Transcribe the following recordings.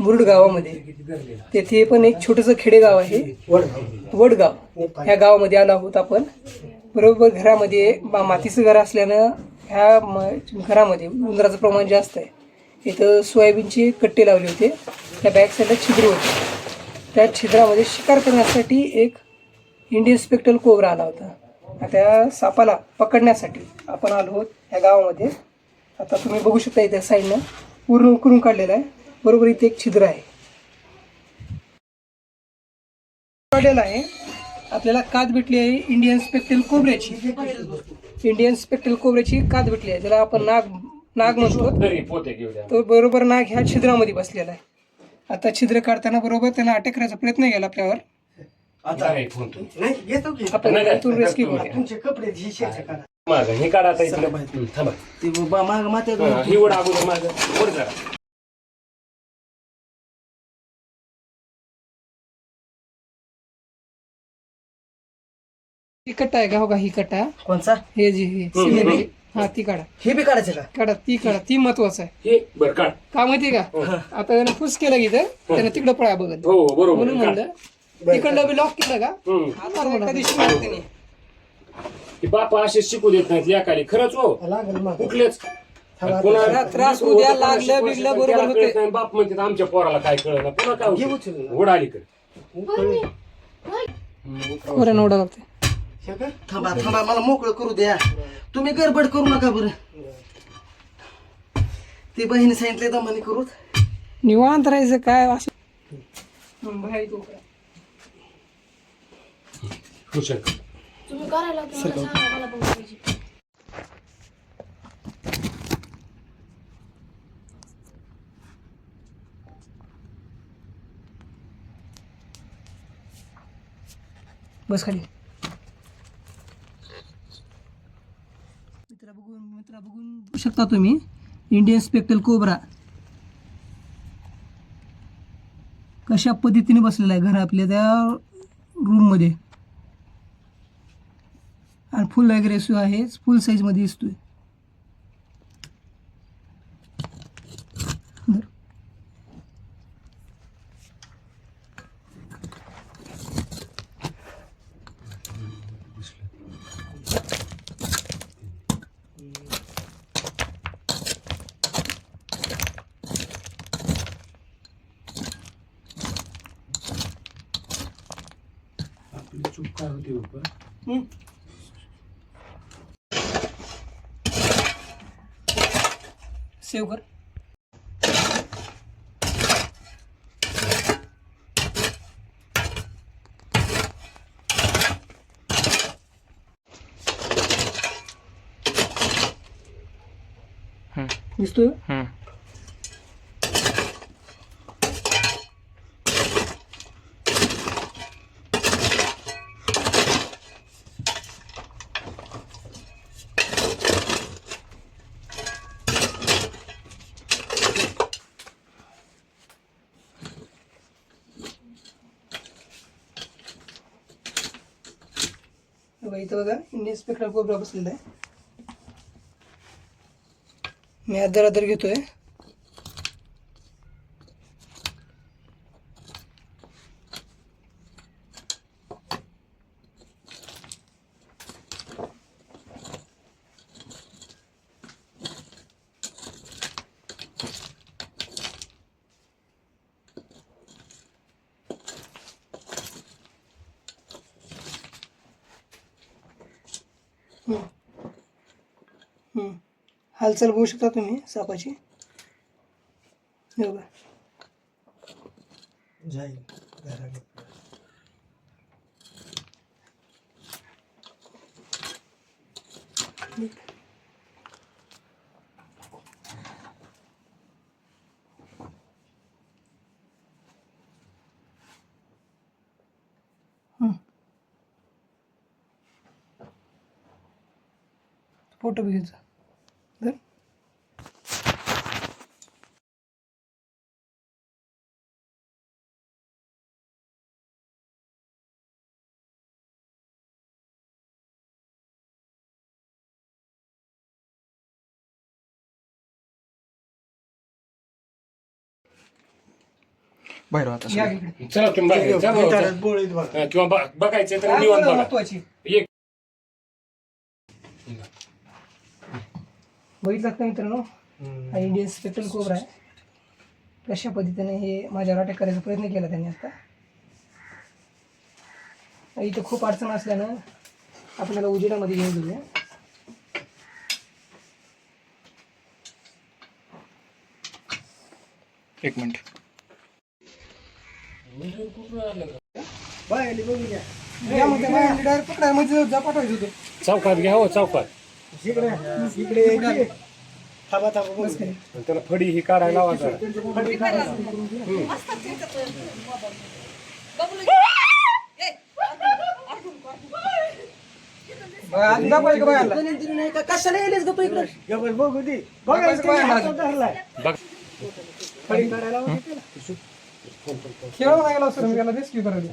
मुरुड गावामध्ये तेथे पण एक छोटंसं खेडेगाव आहे. वडगाव. ह्या गावामध्ये आलो आहोत आपण. बरोबर घरामध्ये मातीचं घर असल्यानं ह्या म- घरामध्ये उंदराचं प्रमाण जास्त आहे. इथं सोयाबीनचे कट्टे लावले होते. त्या बॅक साईडला छिद्र होते. त्या छिद्रामध्ये शिकार करण्यासाठी एक इंडियन स्पेक्टल कोबरा आला होता. त्या सापाला पकडण्यासाठी आपण आलो आहोत ह्या गावामध्ये. आता तुम्ही बघू शकता इथे साईडनं. पूर्ण उकरून काढलेलं आहे. बरोबर इथे एक छिद्र आहे. काढलेलं आहे. आपल्याला काद भेटली आहे इंडियन स्पेक्टल कोबऱ्याची इंडियन स्पेक्टल कोबऱ्याची काद भेटली आहे. ज्याला आपण नाग नाग म्हणतो. तो बरोबर नाग ह्या छिद्रामध्ये बसलेला आहे. आता छिद्र काढताना बरोबर त्याला अटॅक करायचा प्रयत्न केला आपल्यावर. आता एक फोन तू. नाही येतो की. आपण नाही, नाही. इथून रेस्क्यू करूया तुमचे कपडे हे शेचे काढा माग हे काढा आता इथलं थांबा. ते बाबा माग माते ओढ अगोदर माग. ही कट्टा आहे का? हो का ही कट्टा कोणचा? हे जी हे सिमेंट आहे. हा ती काढा. हे बी काढायचं का? काढा ती काढा ती महत्वाचं आहे. हे बर काढ. का माहितीये का? आता त्यानं फुस केलं की इथं त्यानं तिकडं पळा बघत हो हो, बरोबर म्हणून काढ. म्हणलं तिकडलं बी लॉक केलं का? हं. आता एका दिवशी मारते नाही. हे बापा असे शिकू देत नाहीत एकाली खरंच हो. लागेल मग. कुठलेच. कोणाला त्रास होऊ द्या, लागलं, बिगलं, बरोबर होते. बाप म्हणते आमच्या पोराला काय कळलं पुन्हा काय घे होतं? उचलून. आली कर ओढा लागते थांबा थांबा मला मोकळं करू द्या. तुम्ही गडबड करू नका बरं. ती बहिणी सांगितले दमाने करू. निवांत राहायचं काय असं? बाहेर तो तुम्ही करायला सांगा मला बस खाली. शकता तुम्ही. इंडियन स्पेक्टल कोबरा कशा पद्धतीने बसलेला आहे घर आपल्या त्या रूममध्ये आणि फुल अग्रेसिव्ह आहे फुल साईजमध्ये दिसतोय. आपली चूक काय होती बाबा हं. सेव कर. दिसतोय? बघा इथं बघा इंडियन स्पेक्टर कोबरा बसलेला आहे. मी आदर आदर घेतोय. हालचाल बघू शकता तुम्ही सापाची. हे जाईल. घराकडे. फोटो बी घ्यायचा. तर किंवा बघायचं तर निवांत एक बघितलं का मित्रांनो? हा इंडियन स्पेक्ट्रल कोबरा आहे. कशा पद्धतीने हे माझ्यावर अटॅक करायचा प्रयत्न केला त्यांनी आता. इथं खूप अडचण असल्यानं आपण त्याला उजेडामध्ये घेऊन घेऊया एक मिनिट. चौकात घ्या हो चौकात. इकडे थांबा थांबा त्याला फडी ही काढायला लावायचा कशाला येईल ग तू बघू दे. बघायचं बघ. फडी काढायला लावा. खेळायला गेला रेस्क्यू करायला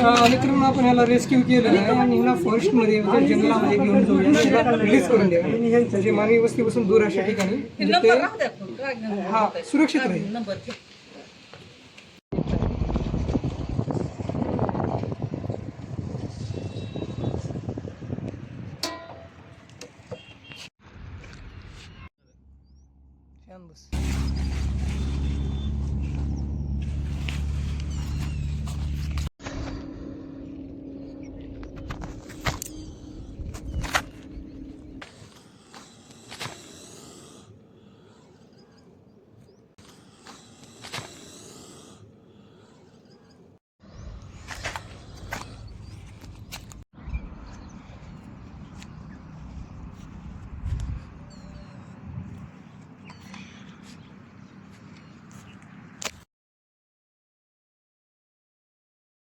आता आपण याला रेस्क्यू केलं आहे आणि ह्याला फॉरेस्टमध्ये म्हणजे जंगलामध्ये घेऊन जाऊया. रिलीज करून द्या म्हणजे मानवी वस्तीपासून दूर अशा ठिकाणी हा सुरक्षित राहील. बस.